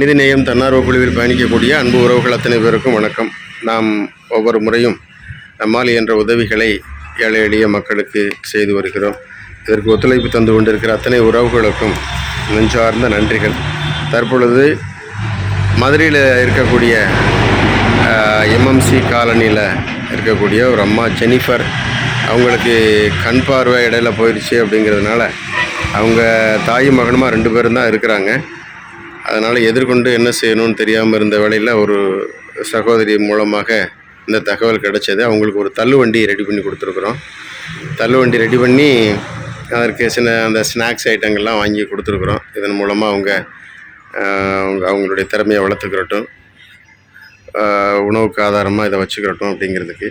மனிதநேயம் தன்னார்வ குழுவில் பயணிக்கக்கூடிய அன்பு உறவுகள் அத்தனை பேருக்கும் வணக்கம். நாம் ஒவ்வொரு முறையும் நம்மால் என்ற உதவிகளை ஏழை எளிய மக்களுக்கு செய்து வருகிறோம். இதற்கு ஒத்துழைப்பு தந்து கொண்டிருக்கிற அத்தனை உறவுகளுக்கும் நெஞ்சார்ந்த நன்றிகள். தற்பொழுது மதுரையில் இருக்கக்கூடிய எம்எம்சி காலனியில் இருக்கக்கூடிய ஒரு அம்மா ஜெனிஃபர் அவங்களுக்கு கண் பார்வை இடையில போயிடுச்சு அப்படிங்கிறதுனால அவங்க தாயும் மகனுமா ரெண்டு பேரும் தான் இருக்கிறாங்க. அதனால் எதிர்கொண்டு என்ன செய்யணும்னு தெரியாமல் இருந்த வேலையில் ஒரு சகோதரி மூலமாக இந்த தகவல் கிடச்சது. அவங்களுக்கு ஒரு தள்ளுவண்டி ரெடி பண்ணி கொடுத்துருக்குறோம். தள்ளுவண்டி ரெடி பண்ணி அதற்கு சின்ன அந்த ஸ்நாக்ஸ் ஐட்டங்கள்லாம் வாங்கி கொடுத்துருக்குறோம். இதன் மூலமாக அவங்க அவங்க அவங்களுடைய திறமையை வளர்த்துக்கிறட்டும். உணவுக்கு ஆதாரமாக இதை வச்சுக்கிறட்டும் அப்படிங்கிறதுக்கு.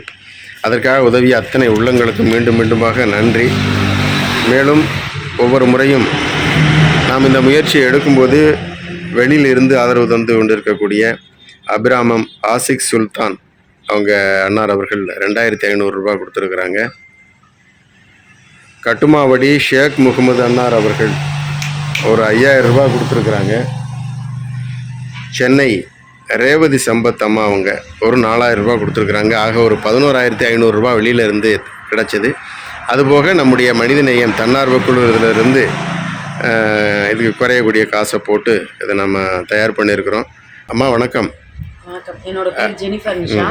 அதற்காக உதவிய அத்தனை உள்ளங்களுக்கும் மீண்டும் மீண்டுமாக நன்றி. மேலும் ஒவ்வொரு முறையும் நாம் இந்த முயற்சியை எடுக்கும்போது வெளியிலிருந்து ஆதரவு தந்து கொண்டிருக்கக்கூடிய அபிராமம் ஆசிக் சுல்தான். அவங்க அன்னார் அவர்கள் ரெண்டாயிரத்தி ஐநூறுரூபா கொடுத்துருக்குறாங்க. கட்டுமாவடி ஷேக் முகமது அன்னார் அவர்கள் ஒரு ஐயாயிரம் ரூபாய் கொடுத்துருக்குறாங்க. சென்னை ரேவதி சம்பத் அம்மா அவங்க ஒரு நாலாயிரம் ரூபா கொடுத்துருக்குறாங்க. ஆக ஒரு பதினோராயிரத்தி ஐநூறுரூபா வெளியிலிருந்து கிடச்சிது. அதுபோக நம்முடைய மனிதநேயம் தன்னார்வ குழுவிலிருந்து இதுக்கு குறையக்கூடிய காசை போட்டு இதை நம்ம தயார் பண்ணியிருக்கிறோம். அம்மா வணக்கம். வணக்கம். என்னோட பேர் ஜெனிஃபர் நிஷா.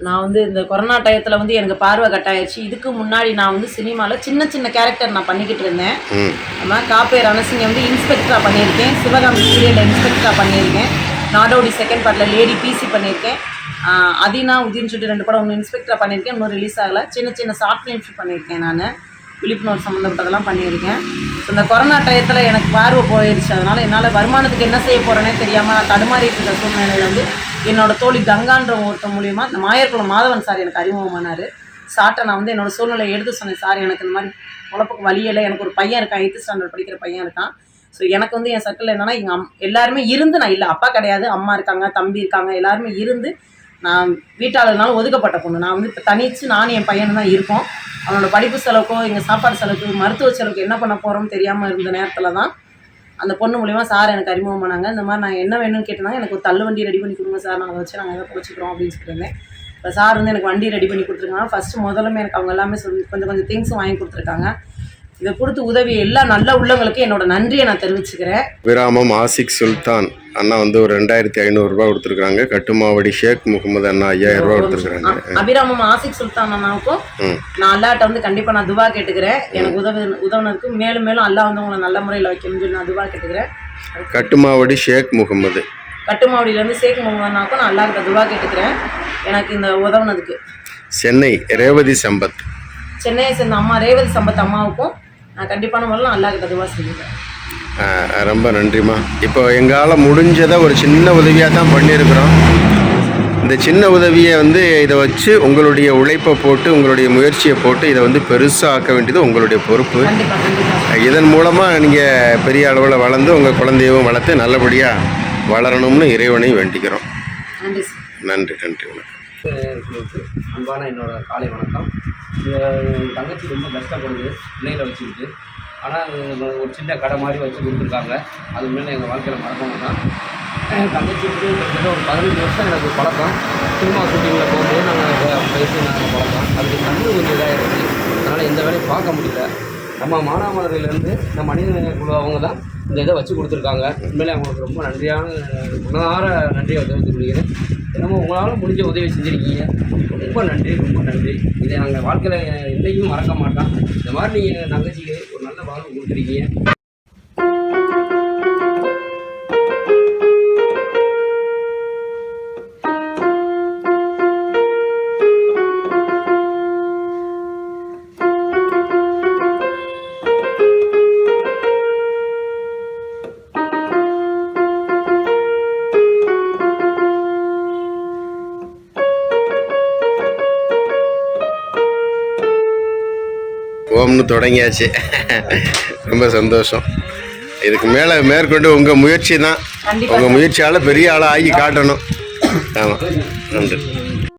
நான் வந்து இந்த கொரோனா டயத்தில் வந்து எனக்கு பார்வை கட்டாயிருச்சு. இதுக்கு முன்னாடி நான் வந்து சினிமாவில் சின்ன சின்ன கேரக்டர் நான் பண்ணிக்கிட்டு இருந்தேன். ம். அம்மா காப்பே ரணசிங்க வந்து இன்ஸ்பெக்டராக பண்ணியிருக்கேன். சிவகாமி சீரியலில் இன்ஸ்பெக்டராக பண்ணியிருக்கேன். நாடோடி செகண்ட் பார்ட்டில் லேடி பிசி பண்ணியிருக்கேன். அதினா உதின்னு சொல்லிட்டு ரெண்டு படம் ஒன்று இன்ஸ்பெக்டராக பண்ணியிருக்கேன். இன்னும் ரிலீஸ் ஆகலை. சின்ன சின்ன ஷார்ட் ஃபிலிம்ஸ் பண்ணியிருக்கேன் நான். விழிப்புணர்வு சம்மந்தப்பட்டதெல்லாம் பண்ணியிருக்கேன். இந்த கொரோனா டயத்தில் எனக்கு பார்வை போயிடுச்சு அதனால் என்னால் வருமானத்துக்கு என்ன செய்ய போகிறேனே தெரியாமல் நான் தடுமாறிட்டு இருக்க சூழ்நிலையில் வந்து என்னோட தோழி கங்கான்ற ஒருத்த மூலியமாக இந்த மாயர்குளம் மாதவன் சார் எனக்கு அறிமுகமானார். சாட்டை நான் வந்து என்னோடய சூழ்நிலையை எடுத்து சொன்னேன். சார் எனக்கு இந்த மாதிரி உழப்புக்கு வழியில் எனக்கு ஒரு பையன் இருக்கான். எயித்து ஸ்டாண்டர்ட் படிக்கிற பையன் இருக்கான். ஸோ எனக்கு வந்து என் சர்க்கிள் என்னென்னா எங்கள் அம் எல்லாருமே இருந்து நான் இல்லை. அப்பா கிடையாது. அம்மா இருக்காங்க தம்பி இருக்காங்க. எல்லாருமே இருந்து நான் வீட்டாளர்னாலும் ஒதுக்கப்பட்ட பொண்ணு. நான் வந்து இப்போ தனிச்சு நானும் என் பையனும் தான் இருக்கோம். அவனோட படிப்பு செலவுக்கோ எங்கள் சாப்பாடு செலவுக்கு மருத்துவ செலவுக்கு என்ன பண்ண போகிறோம்னு தெரியாமல் இருந்த நேரத்தில் தான் அந்த பொண்ணு மூலிமா சார் எனக்கு அறிமுகம் பண்ணாங்க. இந்த மாதிரி நான் என்ன வேணும்னு கேட்டனா எனக்கு ஒரு தள்ளு வண்டி ரெடி பண்ணி கொடுங்க சார். நாங்கள் வச்சு நாங்கள் எதை பிடிச்சிக்கிறோம் அப்படின்னு சொல்லியிருந்தேன் இப்போ சார் வந்து எனக்கு வண்டி ரெடி பண்ணி கொடுத்துருக்காங்க. ஃபஸ்ட்டு முதலுமே எனக்கு அவங்க எல்லாமே சொல்லி கொஞ்சம் கொஞ்சம் திங்ஸும் வாங்கி கொடுத்துருக்காங்க. இதை கொடுத்து உதவி எல்லா நல்ல உள்ளவங்களுக்கும் என்னோட நன்றியை நான் தெரிவிச்சுக்கிறேன். விராமம் ஆசிக் சுல்தான். அண்ணா வந்து ஒரு ரெண்டாயிரத்தி ஐநூறுரூபா கொடுத்துருக்குறாங்க. கட்டுமாவடி ஷேக் முகமது அண்ணா ஐயாயிரம் ரூபா கொடுத்துருக்குறாங்க. அ- அபிராமம் ஆசிக் சுல்தான் அண்ணாவுக்கும் நான் அல்லாட்ட வந்து கண்டிப்பாக நான் துவா கேட்டுக்கிறேன். எனக்கு உதவி உதவுனதுக்கு மேலும் மேலும் அல்லா வந்து உங்களை நல்ல முறையில் வைக்கணும்னு சொல்லி நான் துவா கேட்டுக்கிறேன். கட்டுமாவடி ஷேக் முகமது. கட்டுமாவடியிலேருந்து சேக் முகமதுனாக்கும் நான் அல்லாஹ்கிட்ட துவா கேட்டுக்கிறேன். எனக்கு இந்த உதவுனதுக்கு. சென்னை ரேவதி சம்பத். சென்னையை சேர்ந்த அம்மா ரேவதி சம்பத் அம்மாவுக்கும் நான் கண்டிப்பான முறையில் துவா செஞ்சுக்கிறேன். ஆஹ் ரொம்ப நன்றிம்மா. இப்போ எங்களால் முடிஞ்சதை ஒரு சின்ன உதவியாக தான் பண்ணியிருக்கிறோம். இந்த சின்ன உதவியை வந்து இதை வச்சு உங்களுடைய உழைப்பை போட்டு உங்களுடைய முயற்சியை போட்டு இதை வந்து பெருசாக ஆக்க வேண்டியது உங்களுடைய பொறுப்பு. இதன் மூலமாக நீங்கள் பெரிய அளவில் வளர்ந்து உங்கள் குழந்தையவும் வளர்த்து நல்லபடியாக வளரணும்னு இறைவனை வேண்டிக்கிறோம். நன்றி நன்றி வணக்கம். அன்பான என்னோட காலை வணக்கம். என் தங்கச்சி ரொம்ப கஷ்டப்படுது பிள்ளைகளை வச்சுக்கிட்டு ஆனால் ஒரு சின்ன கடை மாதிரி வச்சு கொடுத்துருக்காங்க. அது மேலே எங்கள் வாழ்க்கையில் மறக்க மாட்டோம் என் தங்கச்சி வந்து கிட்டத்தட்ட ஒரு பதினஞ்சு வருஷம் எனக்கு பழக்கம். சினிமா ஷூட்டிங்கில் போகும்போது நாங்கள் பேசி நாங்கள் பழக்கம். அதுக்கு கண்ணு கொஞ்சம் இதாக இருக்குது அதனால் எந்த வேலையும் பார்க்க முடியல. நம்ம மானாமதுரையிலேருந்து இந்த மனித குழு அவங்க தான் இந்த இதை வச்சு கொடுத்துருக்காங்க. உண்மையிலே அவங்களுக்கு ரொம்ப நன்றியான மனதார நன்றியை தெரிவித்துக் கொள்கிறேன் என்னமோ உங்களால் முடிஞ்ச உதவி செஞ்சுருக்கீங்க. ரொம்ப நன்றி ரொம்ப நன்றி. இதை நாங்கள் வாழ்க்கையில் என்றைக்கும் மறக்க மாட்டோம். இந்த மாதிரி நீங்கள் தங்கச்சிக்கு ஒரு நல்ல வாழ்வு கொடுத்துருக்கீங்க. ஓம்னு தொடங்கியாச்சு. ரொம்ப சந்தோஷம். இதுக்கு மேலே மேற்கொண்டு உங்கள் முயற்சி தான். உங்கள் முயற்சியால் பெரிய ஆளாக ஆகி காட்டணும். ஆமாம் நன்றி.